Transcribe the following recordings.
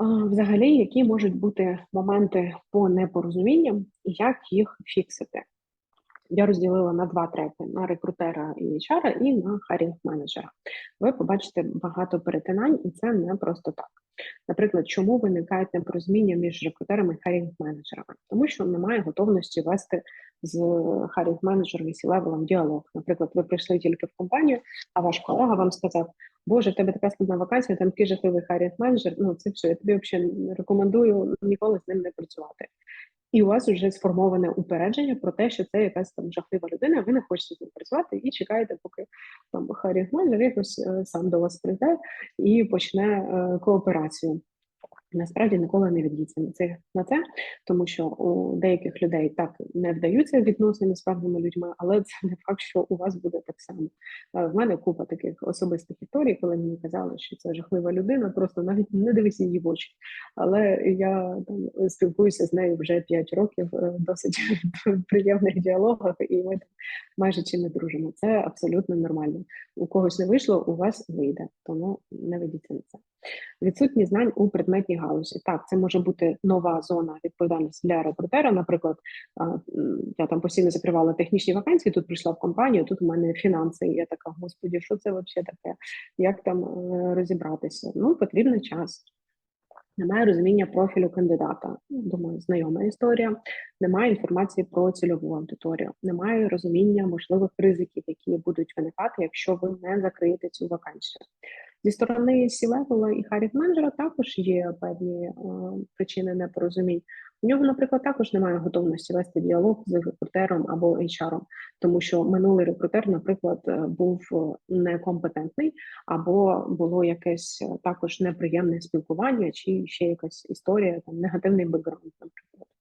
Взагалі, які можуть бути моменти по непорозумінням і як їх фіксити? Я розділила на два треки: на рекрутера і HR, і на харінг менеджера. Ви побачите багато перетинань, і це не просто так. Наприклад, чому виникають непорозуміння між рекрутерами і харінг менеджерами? Тому що немає готовності вести з харінг менеджером і сі-левелом діалог. Наприклад, ви прийшли тільки в компанію, а ваш колега вам сказав: Боже, в тебе така складна вакансія, там такий жахливий харінг менеджер. Ну це все. Я тобі взагалі рекомендую ніколи з ним не працювати і у вас вже сформоване упередження про те, що це якась там жахлива людина, ви не хочете з ним працювати і чекаєте, поки там Харі Гмаль якось е, сам до вас прийде і почне е, кооперацію. Насправді ніколи не відійдеться на це на це, тому що у деяких людей так не вдаються відносини з певними людьми, але це не факт, що у вас буде так само. Е, в мене купа таких особистих історій, коли мені казали, що це жахлива людина, просто навіть не дивися її в очі. Але я там спілкуюся з нею вже 5 років, е, досить приємних діалогах, і ми там майже чи не дружимо. Це абсолютно нормально. У когось не вийшло, у вас вийде, тому не ведіться на це. Відсутність знань у предметній галузі. Так, це може бути нова зона відповідальності для рекрутера. Наприклад, я там постійно закривала технічні вакансії. Тут прийшла в компанію. Тут у мене фінанси. і Я така, господі, що це взагалі таке? Як там е, розібратися? Ну потрібен час. Немає розуміння профілю кандидата. Думаю, знайома історія. Немає інформації про цільову аудиторію, немає розуміння можливих ризиків, які будуть виникати, якщо ви не закриєте цю вакансію. Зі сторони сілевела і харів менеджера також є певні е, причини непорозумінь. У нього, наприклад, також немає готовності вести діалог з рекрутером або HR, тому що минулий рекрутер, наприклад, е, був некомпетентний, або було якесь е, також неприємне спілкування, чи ще якась історія, там негативний бекграунд, наприклад.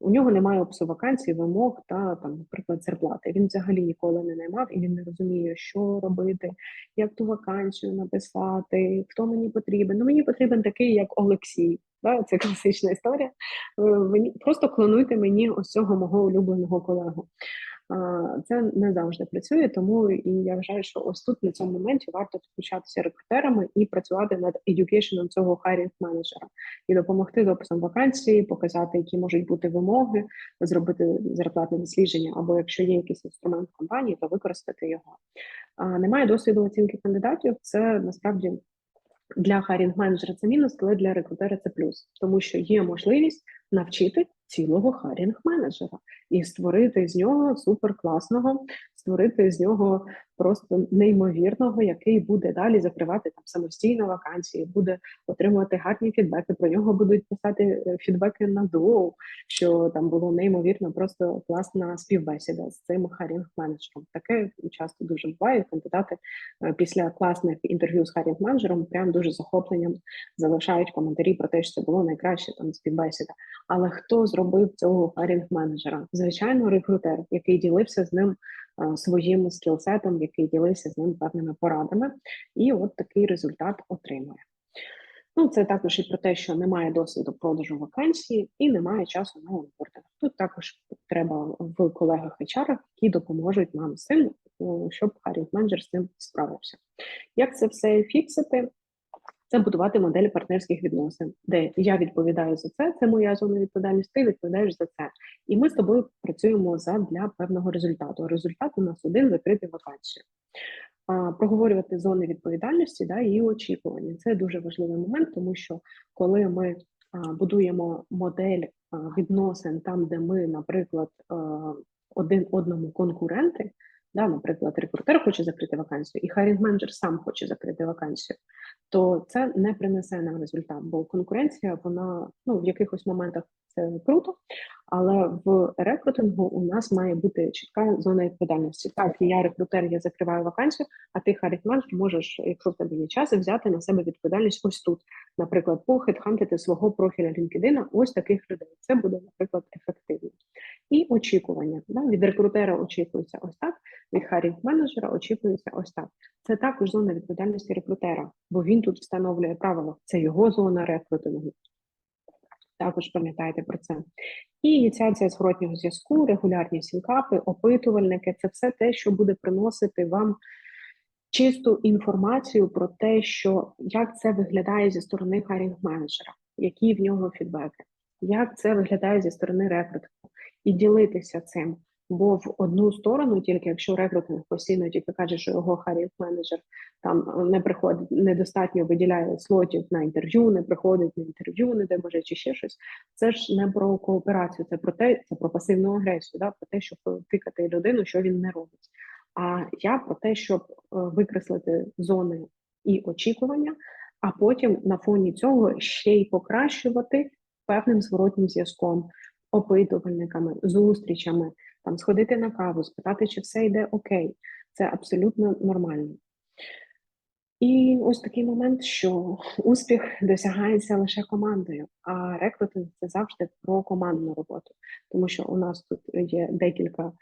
У нього немає опису вакансій, вимог та там, наприклад, зарплати. Він взагалі ніколи не наймав і він не розуміє, що робити, як ту вакансію написати, хто мені потрібен. Ну мені потрібен такий, як Олексій. Да? Це класична історія. Е, просто клонуйте мені ось цього мого улюбленого колегу. Це не завжди працює, тому і я вважаю, що ось тут на цьому моменті варто включатися рекрутерами і працювати над едюкейшеном цього хайрінг менеджера і допомогти з вакансії, показати, які можуть бути вимоги, зробити зарплатне дослідження, або якщо є якийсь інструмент компанії, то використати його. Немає досвіду оцінки кандидатів. Це насправді. Для харінг менеджера це мінус, але для рекрутера це плюс, тому що є можливість навчити цілого харінг менеджера і створити з нього суперкласного, створити з нього просто неймовірного, який буде далі закривати там самостійно вакансії, буде отримувати гарні фідбеки. Про нього будуть писати е, фідбеки на Duo, що там було неймовірно, просто класна співбесіда з цим харінг менеджером. Таке часто дуже буває. Кандидати е, після класних інтерв'ю з харінг менеджером прям дуже захопленням залишають коментарі про те, що це було найкраще там співбесіда. Але хто зробив цього харінг менеджера? Звичайно, рекрутер, який ділився з ним своїм скілсетом, який ділився з ним певними порадами, і от такий результат отримує. Ну, це також і про те, що немає досвіду продажу вакансії і немає часу на онбординг. Тут також треба в колегах HR, які допоможуть нам з цим, щоб харінг менеджер з цим справився. Як це все фіксити? Це будувати модель партнерських відносин, де я відповідаю за це, це моя зона відповідальності, ти відповідаєш за це. І ми з тобою працюємо за для певного результату. Результат у нас один закрити вакансію. Проговорювати зони відповідальності да, і очікування. Це дуже важливий момент, тому що коли ми будуємо модель відносин там, де ми, наприклад, один одному конкуренти. Да, Наприклад, рекрутер хоче закрити вакансію, і хайрінг менеджер сам хоче закрити вакансію то це не принесе нам результат, бо конкуренція, вона ну в якихось моментах це круто, але в рекрутингу у нас має бути чітка зона відповідальності. Так, я рекрутер, я закриваю вакансію, а ти харітманж можеш, якщо в тебе є час, взяти на себе відповідальність ось тут. Наприклад, похедхантити свого профіля LinkedIn ось таких людей. Це буде, наприклад, ефективно. І очікування да? від рекрутера очікується ось так, від харінг менеджера очікується ось так. Це також зона відповідальності рекрутера, бо він тут встановлює правила. Це його зона рекрутингу. Також пам'ятайте про це. І ініціація зворотнього зв'язку, регулярні сінкапи, опитувальники це все те, що буде приносити вам чисту інформацію про те, що як це виглядає зі сторони харінг менеджера. які в нього фідбеки, як це виглядає зі сторони рекрутингу, і ділитися цим. Бо в одну сторону, тільки якщо рекрутинг постійно тільки каже, що його харінг менеджер там е, не приходить, недостатньо виділяє слотів на інтерв'ю, не приходить на інтерв'ю, не де може чи ще щось. Це ж не про кооперацію, це про те, це про пасивну агресію, да, про те, щоб тикати людину, що він не робить. А я про те, щоб е, викреслити зони і очікування, а потім на фоні цього ще й покращувати певним зворотнім зв'язком, опитувальниками, зустрічами, там сходити на каву, спитати, чи все йде окей. Це абсолютно нормально. І ось такий момент, що успіх досягається лише командою, а рекрутинг це завжди про командну роботу, тому що у нас тут є декілька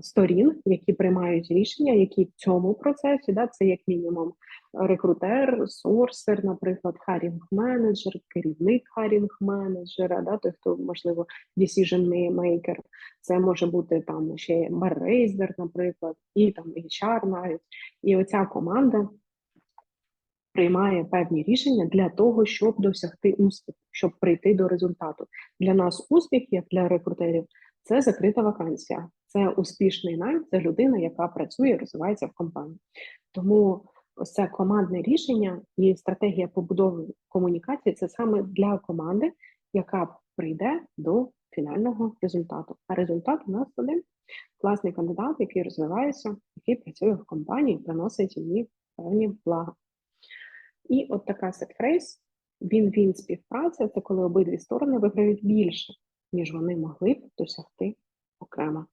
сторін, які приймають рішення, які в цьому процесі да, це як мінімум рекрутер, сорсер, наприклад, харінг менеджер, керівник харінг менеджера, да, той, хто можливо decision maker, Це може бути там ще баррейзер, наприклад, і там HR навіть. І оця команда приймає певні рішення для того, щоб досягти успіху, щоб прийти до результату. Для нас успіх, як для рекрутерів, це закрита вакансія, це успішний найм, це людина, яка працює, розвивається в компанії. Тому ось це командне рішення і стратегія побудови комунікації це саме для команди, яка прийде до фінального результату. А результат у нас один класний кандидат, який розвивається, який працює в компанії, приносить їй певні блага. І от така сетфрейз, він-він співпраця це коли обидві сторони виграють більше, ніж вони могли б досягти окремо.